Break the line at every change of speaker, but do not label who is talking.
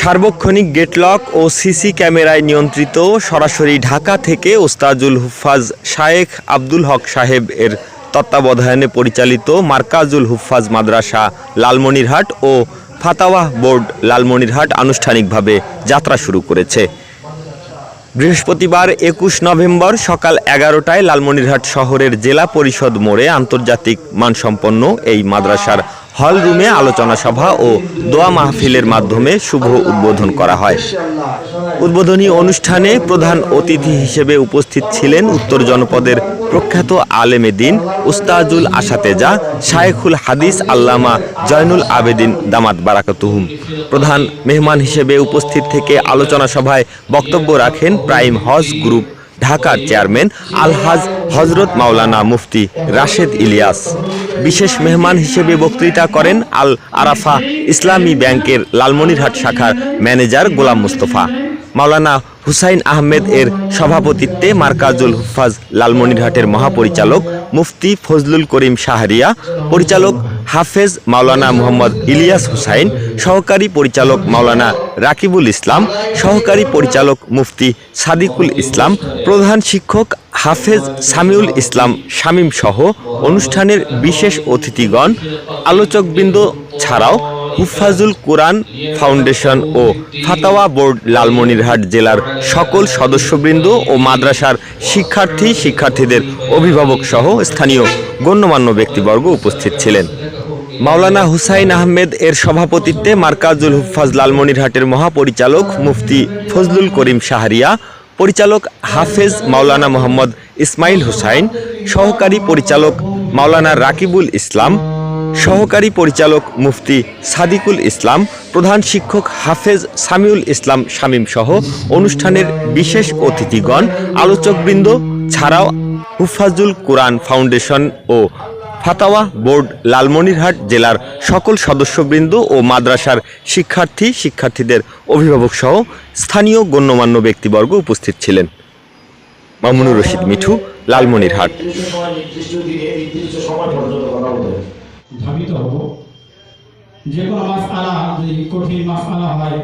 সার্বক্ষণিক গেটলক ও সিসি ক্যামেরায় নিয়ন্ত্রিত সরাসরি ঢাকা থেকে ওস্তাজুল হুফাজ শায়েখ আব্দুল হক সাহেব এর তত্ত্বাবধানে পরিচালিত মার্কাজুল হুফাজ মাদ্রাসা লালমনিরহাট ও ফাতাওয়াহ বোর্ড লালমনিরহাট আনুষ্ঠানিকভাবে যাত্রা শুরু করেছে বৃহস্পতিবার একুশ নভেম্বর সকাল এগারোটায় লালমনিরহাট শহরের জেলা পরিষদ মোড়ে আন্তর্জাতিক মানসম্পন্ন এই মাদ্রাসার হল রুমে আলোচনা সভা ও দোয়া মাহফিলের মাধ্যমে শুভ উদ্বোধন করা হয় উদ্বোধনী অনুষ্ঠানে প্রধান অতিথি হিসেবে উপস্থিত ছিলেন উত্তর জনপদের প্রখ্যাত আলেমে দিন উস্তাজুল আসাতেজা শায়েখুল হাদিস আল্লামা জয়নুল আবেদিন দামাত বারাকাতুহুম প্রধান মেহমান হিসেবে উপস্থিত থেকে আলোচনা সভায় বক্তব্য রাখেন প্রাইম হজ গ্রুপ ঢাকার চেয়ারম্যান আলহাজ হজরত মাওলানা মুফতি রাশেদ ইলিয়াস বিশেষ মেহমান হিসেবে বক্তৃতা করেন আল আরাফা ইসলামী ব্যাংকের লালমনিরহাট শাখার ম্যানেজার গোলাম মুস্তফা মাওলানা হুসাইন আহমেদ এর সভাপতিত্বে মার্কাজুল হুফাজ লালমনিরহাটের মহাপরিচালক মুফতি ফজলুল করিম শাহরিয়া পরিচালক হাফেজ মাওলানা মোহাম্মদ ইলিয়াস হুসাইন সহকারী পরিচালক মাওলানা রাকিবুল ইসলাম সহকারী পরিচালক মুফতি সাদিকুল ইসলাম প্রধান শিক্ষক হাফেজ সামিউল ইসলাম শামীম সহ অনুষ্ঠানের বিশেষ অতিথিগণ আলোচকবৃন্দ ছাড়াও হুফাজুল কোরআন ফাউন্ডেশন ও ফাতাওয়া বোর্ড লালমনিরহাট জেলার সকল সদস্যবৃন্দ ও মাদ্রাসার শিক্ষার্থী শিক্ষার্থীদের অভিভাবক সহ স্থানীয় গণ্যমান্য ব্যক্তিবর্গ উপস্থিত ছিলেন মাওলানা হুসাইন আহমেদ এর সভাপতিত্বে মার্কাজুল হুফাজ লালমনিরহাটের মহাপরিচালক মুফতি ফজলুল করিম শাহরিয়া পরিচালক হাফেজ মাওলানা মোহাম্মদ ইসমাইল হুসাইন সহকারী পরিচালক মাওলানা রাকিবুল ইসলাম সহকারী পরিচালক মুফতি সাদিকুল ইসলাম প্রধান শিক্ষক হাফেজ সামিউল ইসলাম শামীম সহ অনুষ্ঠানের বিশেষ অতিথিগণ আলোচকবৃন্দ ছাড়াও হুফাজুল কোরআন ফাউন্ডেশন ও ফাতাওয়া বোর্ড লালমনিরহাট জেলার সকল সদস্যবৃন্দ ও মাদ্রাসার শিক্ষার্থী শিক্ষার্থীদের অভিভাবক সহ স্থানীয় গণ্যমান্য ব্যক্তিবর্গ উপস্থিত ছিলেন মামুনুর রশিদ মিঠু লালমনিরহাট ধাবিত হব যে কোনো মাস আলা যদি কঠিন মাস আলা হয়